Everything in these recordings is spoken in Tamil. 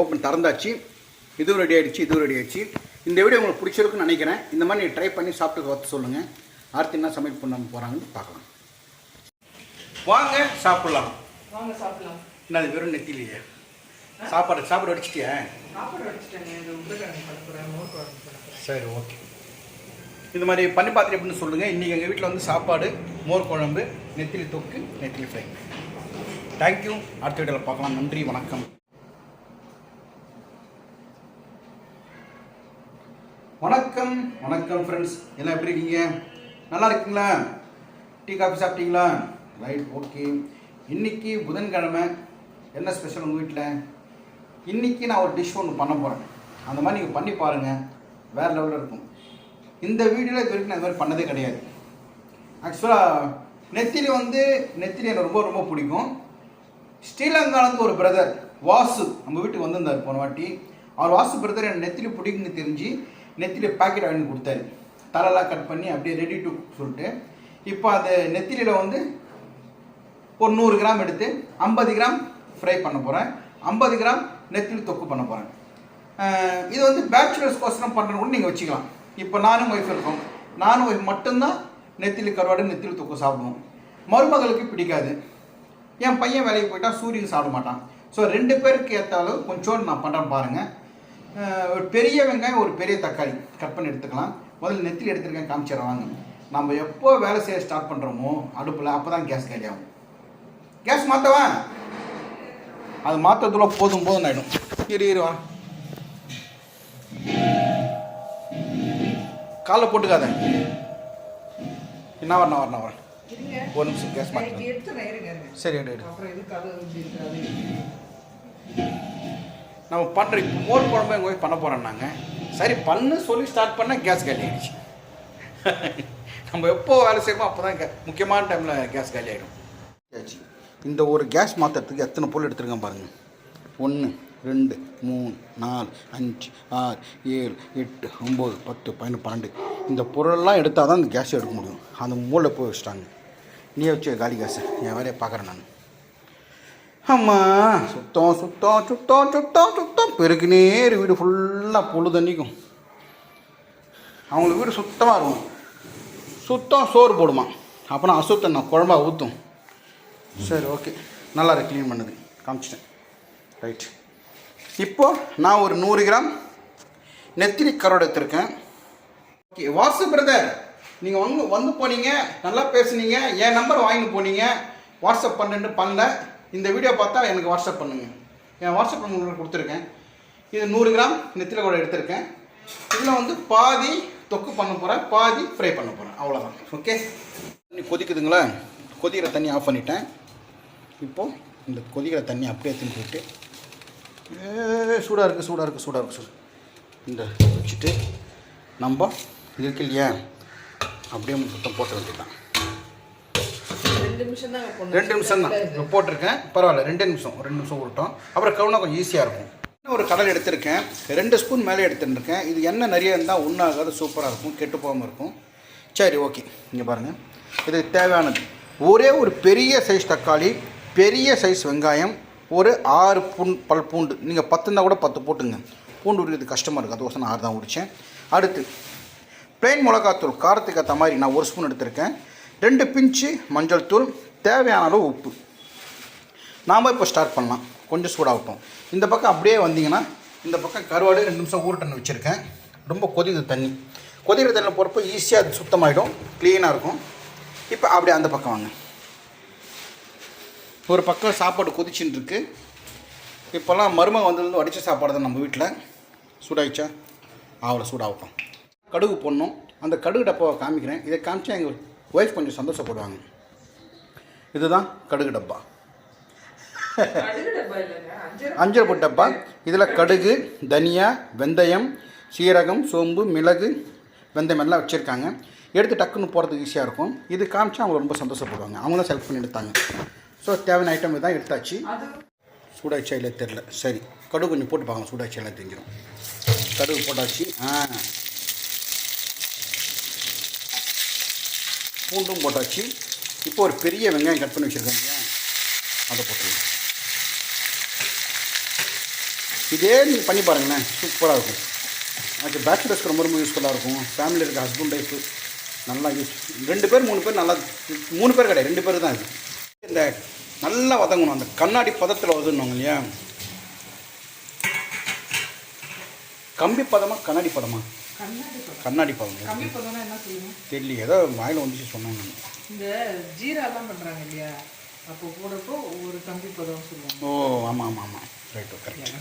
ஓப்பன் திறந்தாச்சு. இதுவும் ரெடி ஆயிடுச்சு இதுவும் ரெடி ஆயிடுச்சு. இந்த வீடியோ உங்களுக்கு பிடிச்சிருக்குன்னு நினைக்கிறேன். இந்த மாதிரி நீங்கள் ட்ரை பண்ணி சாப்பிட்டு பார்த்து சொல்லுங்கள் அடுத்து என்ன சமையல் பண்ண போகிறாங்கன்னு பார்க்கலாம். வாங்க சாப்பிட்லாம். வாங்க சாப்பிடலாம். என்னது வெறும் நெத்திலேயே? சாப்பாடு சாப்பாடு அடிச்சிட்டியா சரி ஓகே இந்த மாதிரி பண்ணி பார்த்துட்டு எப்படின்னு சொல்லுங்கள் இன்றைக்கி எங்கள் வீட்டில் வந்து சாப்பாடு மோர் குழம்பு நெத்திலி தொக்கு நெத்திலி ஃப்ரை தேங்க்யூ அடுத்த வீடியோவில் பார்க்கலாம். நன்றி வணக்கம். வணக்கம். வணக்கம் ஃப்ரெண்ட்ஸ் எல்லாம் எப்படி இருக்கீங்க? நல்லா இருக்கீங்களா? டீ காஃபி சாப்பிட்டீங்களா? ரைட் ஓகே இன்னைக்கு புதன்கிழமை. என்ன ஸ்பெஷல் உங்கள் வீட்டில் இன்னைக்கு நான் ஒரு டிஷ் ஒன்று பண்ண போகிறேன் அந்த மாதிரி நீங்கள் பண்ணி பாருங்கள் வேறு லெவலில் இருக்கும். இந்த வீடியோவில் இது வரைக்கும் நான் இது மாதிரி பண்ணதே கிடையாது. ஆக்சுவலாக நெத்திலி வந்து நெத்திலி எனக்கு ரொம்ப ரொம்ப பிடிக்கும். ஸ்ரீலங்காலேருந்து ஒரு பிரதர் வாசு. நம்ம வீட்டுக்கு வந்திருந்தார் போன வாட்டி. அவர் வாசு பிரதர் எனக்கு நெத்திலி பிடிக்குன்னு தெரிஞ்சு நெத்தியில் பாக்கெட் வாங்கி கொடுத்தாரு. தலைலாம் கட் பண்ணி அப்படியே ரெடி டு சொல்லிட்டு இப்போ அது நெத்திலியில் வந்து ஒரு நூறு கிராம் எடுத்து ஐம்பது கிராம் ஃப்ரை பண்ண போகிறேன் ஐம்பது கிராம் நெத்திலி தொக்கு பண்ண போகிறேன் இது வந்து பேச்சுலர்ஸ் கோசரம் பண்ணுறது கூட நீங்கள் வச்சுக்கலாம். இப்போ நானும் ஒய்ஃப் இருக்கோம். நானும் ஒய்ஃப் மட்டும்தான் நெத்திலி கருவாடு நெத்திலி தொக்கு சாப்பிடுவோம். மருமகளுக்கு பிடிக்காது. என் பையன் வேலைக்கு போயிட்டால் சூரியன் சாப்பிட மாட்டான். ஸோ ரெண்டு பேருக்கு ஏற்ற அளவு கொஞ்சோண்டு நான் பண்ணுறேன் பாருங்கள் ஒரு பெரிய வெங்காயம் ஒரு பெரிய தக்காளி. கட் பண்ணி எடுத்துக்கலாம். முதல்ல நெத்திலி எடுத்துருக்கேன் காமிச்சிடறேன் வாங்க. நம்ம எப்போ வேலை செய்ய ஸ்டார்ட் பண்ணுறோமோ அடுப்பில் அப்போ தான் கேஸ் காலி ஆகும். கேஸ் மாற்றவா அது மாற்றதுல போதும் போதும் ஆகிடும் இரு இரு வா. காலைல போட்டுக்காத. என்ன வரணும் வரணும் வரேன் இருங்க. ஒரு நிமிஷம் கேஸ் இருங்க சரி எடு எடு நம்ம பண்ணுற இப்போ மோர் குழம்பு எங்கள் போய் பண்ண போகிறோம் சரி பண்ணு சொல்லி ஸ்டார்ட் பண்ண கேஸ் காலி ஆகிடுச்சு நம்ம எப்போ வேலை செய்வோமோ அப்போ தான் முக்கியமான டைமில் கேஸ் காலி ஆகிடும் இந்த ஒரு கேஸ் மாற்றுறதுக்கு எத்தனை பொருள் எடுத்துருக்கேன் பாருங்கள் ஒன்று ரெண்டு மூணு நாலு அஞ்சு ஆறு ஏழு எட்டு ஒம்பது பத்து பதினொன்று பன்னெண்டு. இந்த பொருளெல்லாம் எடுத்தால் தான் இந்த கேஸ் எடுக்க முடியும். அந்த மூளை போய் வச்சுட்டாங்க. நீ வச்சு காலி கேஸை என் வேலையை பார்க்குறேன் நான். அம்மா. சுத்தம் சுத்தம் சுத்தம் சுத்தம் சுத்தம். பெருக்குனே வீடு ஃபுல்லாக புழு தண்ணிக்கும். அவங்களுக்கு வீடு சுத்தமாக இருக்கும். சுத்தம் சோறு போடுமா. அப்புறம் அசுத்தம் நான் குழம்பா ஊற்றும் சரி ஓகே நல்லா இருக்கு க்ளீன் பண்ணுது. காமிச்சிட்டேன். ரைட் இப்போது நான் ஒரு நூறு கிராம் நெத்திலி கரோடு எடுத்திருக்கேன். ஓகே வாசு பிரதர் நீங்கள் வந்து வந்து போனீங்க நல்லா பேசுனீங்க. என் நம்பர் வாங்கிட்டு போனீங்க. வாட்ஸ்அப் பண்ணுன்னு பண்ணல. இந்த வீடியோ பார்த்தா எனக்கு வாட்ஸ்அப் பண்ணுங்க. என் வாட்ஸ்அப் நம்பர் கொடுத்துருக்கேன். இது நூறு கிராம் நெத்தில கூட எடுத்திருக்கேன். இதில் வந்து பாதி தொக்கு பண்ண போகிறேன் பாதி ஃப்ரை பண்ண போகிறேன் அவ்வளோதான் ஓகே தண்ணி கொதிக்குதுங்களா? கொதிக்கிற தண்ணி ஆஃப் பண்ணிட்டேன். இப்போது இந்த கொதிக்கிற தண்ணி அப்படியே எடுத்துன்னு போயிட்டு சூடாக இருக்குது சூடாக இருக்குது சூடாக இருக்குது சூடு இந்த வச்சுட்டு நம்ம இருக்கு இல்லையா? அப்படியே சுத்தம் போட்ட வேண்டியதுதான். ரெண்டு நிமிஷம் தான் போட்டிருக்கேன். பரவாயில்ல ரெண்டு நிமிஷம். ரெண்டு நிமிஷம் விட்டோம் அப்புறம் கவுனா கொஞ்சம் ஈஸியாக இருக்கும். இன்னும் ஒரு கடல் எடுத்திருக்கேன். ரெண்டு ஸ்பூன் மேலே எடுத்துருக்கேன் இது எண்ணெய் நிறைய இருந்தால் ஒன்றாகாது சூப்பராக இருக்கும். கெட்டு போகாமல் இருக்கும். சரி ஓகே இங்கே பாருங்கள் இதுக்கு தேவையானது. ஒரே ஒரு பெரிய சைஸ் தக்காளி பெரிய சைஸ் வெங்காயம் ஒரு ஆறு பூன் பல் பூண்டு. நீங்கள் பத்து இருந்தால் கூட பத்து போட்டுங்க. பூண்டு உரிக்கிறது கஷ்டமாக இருக்குது அதுக்கோசம் நான் ஆறு தான் உரித்தேன் அடுத்து பிளெயின் மிளகாத்தூள் காரத்துக்கு ஏற்ற மாதிரி நான் ஒரு ஸ்பூன் எடுத்திருக்கேன். ரெண்டு பிஞ்சு மஞ்சள் தூள் தேவையான அளவு உப்பு. நாம் இப்போ ஸ்டார்ட் பண்ணலாம். கொஞ்சம் சூடாகட்டும். இந்த பக்கம் அப்படியே வந்தீங்கன்னா இந்த பக்கம் கருவாடு ரெண்டு நிமிஷம் ஊரட்டன்னு வச்சுருக்கேன். ரொம்ப கொதிக்குது தண்ணி. கொதிக்கிற தண்ணியில் போகிறப்ப ஈஸியாக அது சுத்தமாகிடும் க்ளீனாக இருக்கும். இப்போ அப்படியே அந்த பக்கம் வாங்க. ஒரு பக்கம் சாப்பாடு கொதிச்சுன்னு இருக்கு. இப்போல்லாம் மருமக வந்ததுலேருந்து வடித்த சாப்பாடு தான் நம்ம வீட்டில். சூடாயிடுச்சா? அவ்வளோ சூடாகட்டும். கடுகு போடணும். அந்த கடுகு டப்பாவை காமிக்கிறேன். இதை காமிச்சா எங்கள் ஒய்ஃப் கொஞ்சம் சந்தோஷப்படுவாங்க. இதுதான் கடுகு டப்பா. அஞ்சல் பொட்டு டப்பா. இதில் கடுகு தனியா வெந்தயம் சீரகம் சோம்பு மிளகு வெந்தயம் எல்லாம் வச்சுருக்காங்க. எடுத்து டக்குன்னு போகிறதுக்கு ஈஸியாக இருக்கும். இது காமிச்சா அவங்க ரொம்ப சந்தோஷப்படுவாங்க. அவங்க தான் செலக்ட் பண்ணி எடுத்தாங்க. ஸோ தேவையான ஐட்டம் இதான் எடுத்தாச்சு. அது தெரில சரி கடுகு கொஞ்சம் போட்டு பார்க்கலாம். சூடாச்சா தெரிஞ்சிடும். கடுகு போட்டாச்சு. ஆ. பூண்டும் போட்டாச்சு. இப்போ ஒரு பெரிய வெங்காயம் கட் பண்ணி வச்சுருக்கேன் இல்லையா அதை போட்டுருங்க. இதே நீங்கள் பண்ணி பாருங்களேன். சூப்பராக இருக்கும். அது பேச்சுலர்ஸ்க்கு ரொம்ப ரொம்ப யூஸ்ஃபுல்லாக இருக்கும். ஃபேமிலி இருக்க ஹஸ்பண்ட் ஒய்ஃபு நல்லா யூஸ் ரெண்டு பேர் மூணு பேர் நல்லா மூணு பேர் கிடையாது. ரெண்டு பேர் தான் இது. இந்த நல்லா வதங்கணும். அந்த கண்ணாடி பதத்தில் வதங்கணும் இல்லையா? கம்பி பதமாக கண்ணாடி பதமாக கண்ணாடி பதம். கண்ணாடி கம்மி பதம்னா என்ன சொல்லுங்க தெரியல ஏதோ வாயில் வந்துச்சு சொன்னாங்க. இந்த ஜீரா எல்லாம் பண்றாங்க இல்லையா? அப்போ போடுறப்போ ஒரு கம்பி பதம் சொல்லுவாங்க. ஓ ஆமாம் ஆமாம் ஆமாம் ரைட்டு கரெக்ட்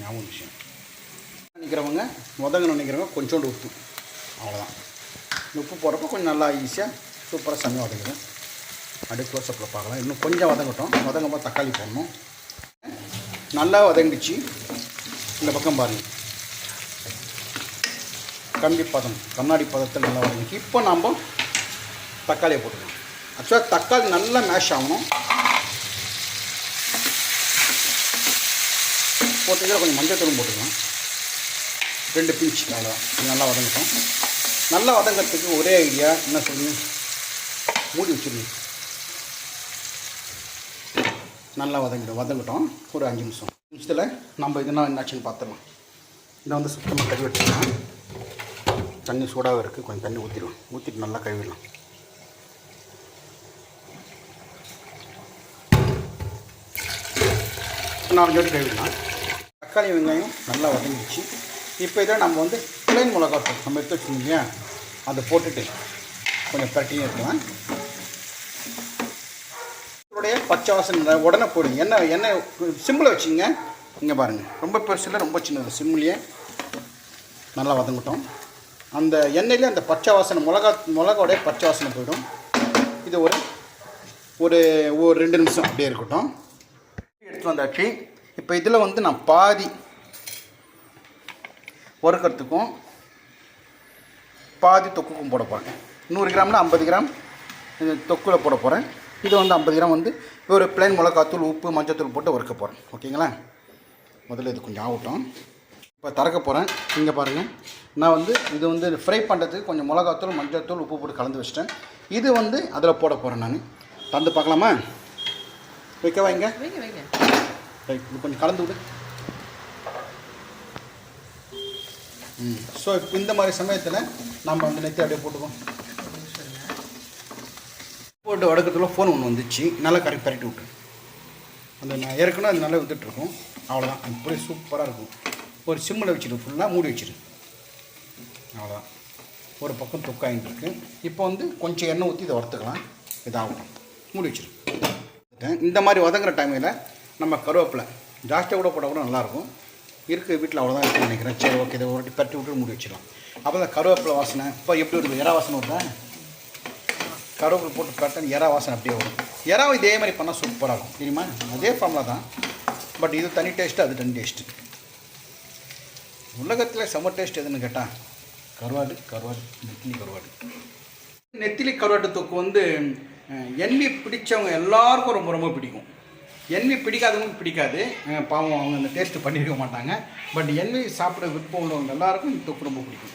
ஞாபகம் விஷயம் நினைக்கிறவங்க முதங்கன்னு நினைக்கிறவங்க கொஞ்சோண்டு உப்பு. அவ்வளோதான் உப்பு போடுறப்போ கொஞ்சம் நல்லா ஈஸியாக சூப்பராக செம்மையாக வதங்கிடும் அப்படியே க்ளோஸ்அப்பில் பார்க்கலாம். இன்னும் கொஞ்சம் வதங்கட்டும். வதங்கும் போது தக்காளி போடணும். நல்லா வதங்கிடுச்சு. இந்த பக்கம் பாருங்கள் கம்பி பதம் கண்ணாடி பதத்தில் நல்லா வதங்கிச்சு இப்போ நாம் தக்காளியை போட்டுக்கலாம். ஆக்சுவலாக தக்காளி நல்லா மேஷ் ஆகணும். போட்டுக்கிற கொஞ்சம் மஞ்சள் தூளும் போட்டுக்கலாம். ரெண்டு பிஞ்ச் நல்லா நல்லா வதங்கட்டும். நல்லா வதங்கிறதுக்கு ஒரே ஐடியா என்ன சொல்லுங்க? மூடி வச்சுருங்க. நல்லா வதங்கிடும். வதங்கட்டும். ஒரு அஞ்சு நிமிஷம். நிமிஷத்தில் நம்ம இதெல்லாம் என்னாச்சுன்னு பார்த்துடலாம். இதை வந்து சுத்தமாக கழுவி வச்சுக்கலாம். தண்ணி சூடாக இருக்குது கொஞ்சம் தண்ணி ஊற்றிடுவோம் ஊற்றிட்டு நல்லா கழுவிடலாம். நாலு ஜோடி கழுவிடலாம். தக்காளி வெங்காயம் நல்லா வதங்கிடுச்சு. இப்போ இதை நம்ம வந்து பிளைன் மிளகாத்தூள் நம்ம எடுத்து வச்சுருந்தீங்க அதை போட்டுட்டு கொஞ்சம் பரட்டியும் இருக்கலாம் உடைய பச்சை வாசனை உடனே போடுங்க எண்ணெய் எண்ணெய் சிம்மில் வச்சுங்க இங்கே பாருங்கள் ரொம்ப பெருசில் ரொம்ப சின்னது. சிம்லேயே நல்லா வதங்கிட்டோம். அந்த எண்ணெயிலே அந்த பச்சை வாசனை மிளகா மிளகாவுடைய பச்சை வாசனை போயிடும். இது ஒரு ஒரு ஒரு ரெண்டு நிமிஷம் அப்படியே இருக்கட்டும். எடுத்து வந்தாச்சு. இப்போ இதில் வந்து நான் பாதி வறுக்கிறதுக்கும் பாதி தொக்குக்கும் போட போகிறேன் நூறு கிராம்னா ஐம்பது கிராம். தொக்கில் போட போகிறேன் இது வந்து ஐம்பது கிராம் வந்து ஒரு பிளைன் மிளகாத்தூள் உப்பு மஞ்சத்தூள் போட்டு வறுக்க போகிறேன் ஓகேங்களா? முதல்ல இது கொஞ்சம் ஆகட்டும். இப்போ திறக்க போகிறேன் இங்கே பாருங்கள் நான் வந்து இது வந்து ஃப்ரை பண்ணுறதுக்கு கொஞ்சம் மிளகாத்தூள் மஞ்சத்தூள் உப்பு போட்டு கலந்து வச்சிட்டேன். இது வந்து அதில் போட போகிறேன் நான். தந்து பார்க்கலாமா? வைக்கவா இங்கே? வைங்க வைங்க. ரைட் இது கொஞ்சம் கலந்து விடு. ம். ஸோ இந்த மாதிரி சமயத்தில் நம்ம வந்து நெத்தி அப்படியே போட்டுக்கோம் போட்டு வடக்கத்துல ஃபோன் ஒன்று வந்துச்சு. நல்லா கரெக்ட் பரட்டி விட்டு அந்த நான் ஏற்கனவே அது நல்லா வித்துட்ருக்கோம் அவ்வளோதான் இப்படி சூப்பராக இருக்கும். ஒரு சிம்மில் வச்சுரு ஃபுல்லாக மூடி வச்சிரு அவ்வளோதான். ஒரு பக்கம் தொக்காயின்னு இப்போ வந்து கொஞ்சம் எண்ணெய் ஊற்றி இதை வறுத்துக்கலாம். இதாகும் மூடி வச்சிரு இந்த மாதிரி வதங்குற டைமில் நம்ம கருவேப்பிலை ஜாஸ்தியாக கூட போட்டால் கூட நல்லாயிருக்கும். இருக்க வீட்டில் அவ்வளோதான் இருக்குன்னு நினைக்கிறேன். சரி ஓகே. இதை ஒரு வாட்டி பரட்டி விட்டு மூடி வச்சிடலாம். அப்போ தான் கருவேப்பிலை வாசனை. இப்போ எப்படி வருது? இறா வாசனை வருதா? கருவேப்பிலை போட்டு பரட்ட இறா வாசனை அப்படியே வரும். இறாவை இதே மாதிரி பண்ணால் சூப்பராக இருக்கும். தெரியுமா? அதே ஃபார்மில் தான். பட் இது தனி டேஸ்ட்டு அது தனி டேஸ்ட்டு உலகத்தில் செம்ம டேஸ்ட் எதுன்னு கேட்டால் கருவாடு கருவாடு நெத்திலி கருவாடு. நெத்திலி கருவாட்டு தொக்கு வந்து எண்ணி பிடிச்சவங்க எல்லாருக்கும் ரொம்ப ரொம்ப பிடிக்கும். எண்ணி பிடிக்காதவங்களுக்கு பிடிக்காது. பாவம் அவங்க அந்த டேஸ்ட்டு பண்ணியிருக்க மாட்டாங்க. பட் எண்ணி சாப்பிட விருப்பம் உள்ளவங்க எல்லாருக்கும் இந்த தொக்கு ரொம்ப பிடிக்கும்.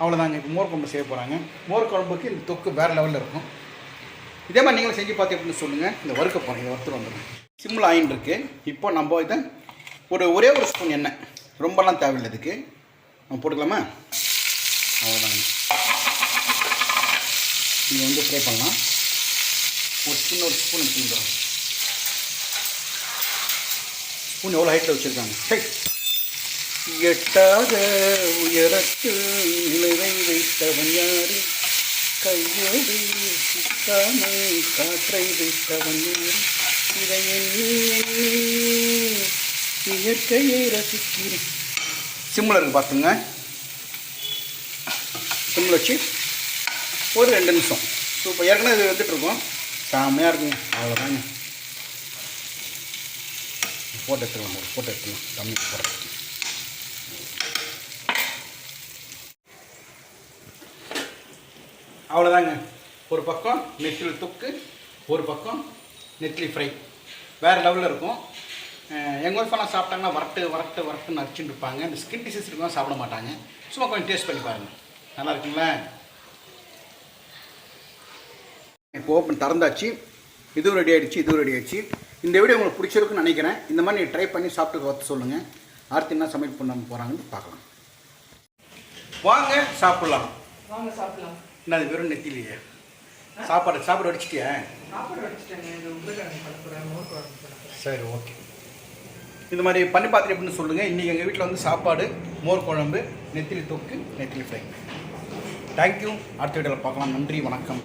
அவ்வளோதாங்க இப்போ மோர் குழம்பு செய்ய போகிறாங்க மோர் குழம்புக்கு இந்த தொக்கு வேறு லெவலில் இருக்கும். இதே மாதிரி நீங்களும் செஞ்சு பார்த்து அப்படின்னு சொல்லுங்கள் இந்த வறுக்க போகிறேன் இதை வறுத்துட்டு வந்துடுறேன். சிம்மில் ஆயின் இருக்குது இப்போ நம்ம இதை ஒரு ஒரே ஒரு ஸ்பூன் எண்ணெய். ரொம்பலாம் தேவையில்லை இதுக்கு. நம்ம போட்டுக்கலாமா? அவ்வளோதாங்க இதை வந்து ஃப்ரை பண்ணலாம். ஒரு சின்ன ஒரு ஸ்பூன் எடுத்துக்கிறோம் ஸ்பூன் எவ்வளோ ஹைட்டில் வச்சுருக்காங்க? ஹை! எட்டாத உயரத்தில் நிலவை வைத்தவன் யாரு? கையோடு சிக்காம காற்றை வைத்தவன் யாரு? இதை இயற்கையை ரசிக்கிறேன். சிம்மில் இருக்கு பார்த்துங்க சிம்மில் வச்சு ஒரு ரெண்டு நிமிஷம். சூப்பர். ஏற்கனவே இது வந்துட்டுருக்கோம் செம்மையாக இருக்குங்க. அவ்வளோதாங்க ஃபோட்டோ எடுத்துக்கலாம் ஒரு ஃபோட்டோ எடுத்துக்கலாம் தமிழ் போடுறேன் அவ்வளோதாங்க ஒரு பக்கம் நெத்திலி தொக்கு ஒரு பக்கம் நெத்திலி ஃப்ரை. வேறு லெவலில் இருக்கும். எங்கள் ஒய்ஃபெல்லாம் சாப்பிட்டாங்கன்னா வரட்டு வரட்டு வரட்டுன்னு அரைச்சிட்டு இருப்பாங்க. இந்த ஸ்கின் டிசீஸ் இருக்கும் சாப்பிட மாட்டாங்க. சும்மா கொஞ்சம் டேஸ்ட் பண்ணி பாருங்கள் நல்லா இருக்குங்களா? இப்போ ஓப்பன் திறந்தாச்சு. இதுவும் ரெடி ஆயிடுச்சு இதுவும் ரெடி ஆயிடுச்சு. இந்த வீடியோ உங்களுக்கு பிடிச்சிருக்குன்னு நினைக்கிறேன். இந்த மாதிரி நீ ட்ரை பண்ணி சாப்பிட்டு பார்த்து சொல்லுங்கள் அடுத்து என்ன சமையல் பண்ண போகிறாங்கன்னு பார்க்கலாம். வாங்க சாப்பிட்லாம். வாங்க சாப்பிடலாம். என்ன அது வெறும் நெத்திலேயே? சாப்பாடு சாப்பாடு அடிச்சிட்டியா சரி ஓகே இந்த மாதிரி பண்ணி பார்த்துட்டு எப்படின்னு சொல்லுங்கள் இன்றைக்கி எங்கள் வீட்டில் வந்து சாப்பாடு மோர் குழம்பு நெத்திலி தொக்கு நெத்திலி ஃப்ரை. தேங்க்யூ அடுத்த வீட்டில் பார்க்கலாம். நன்றி வணக்கம்.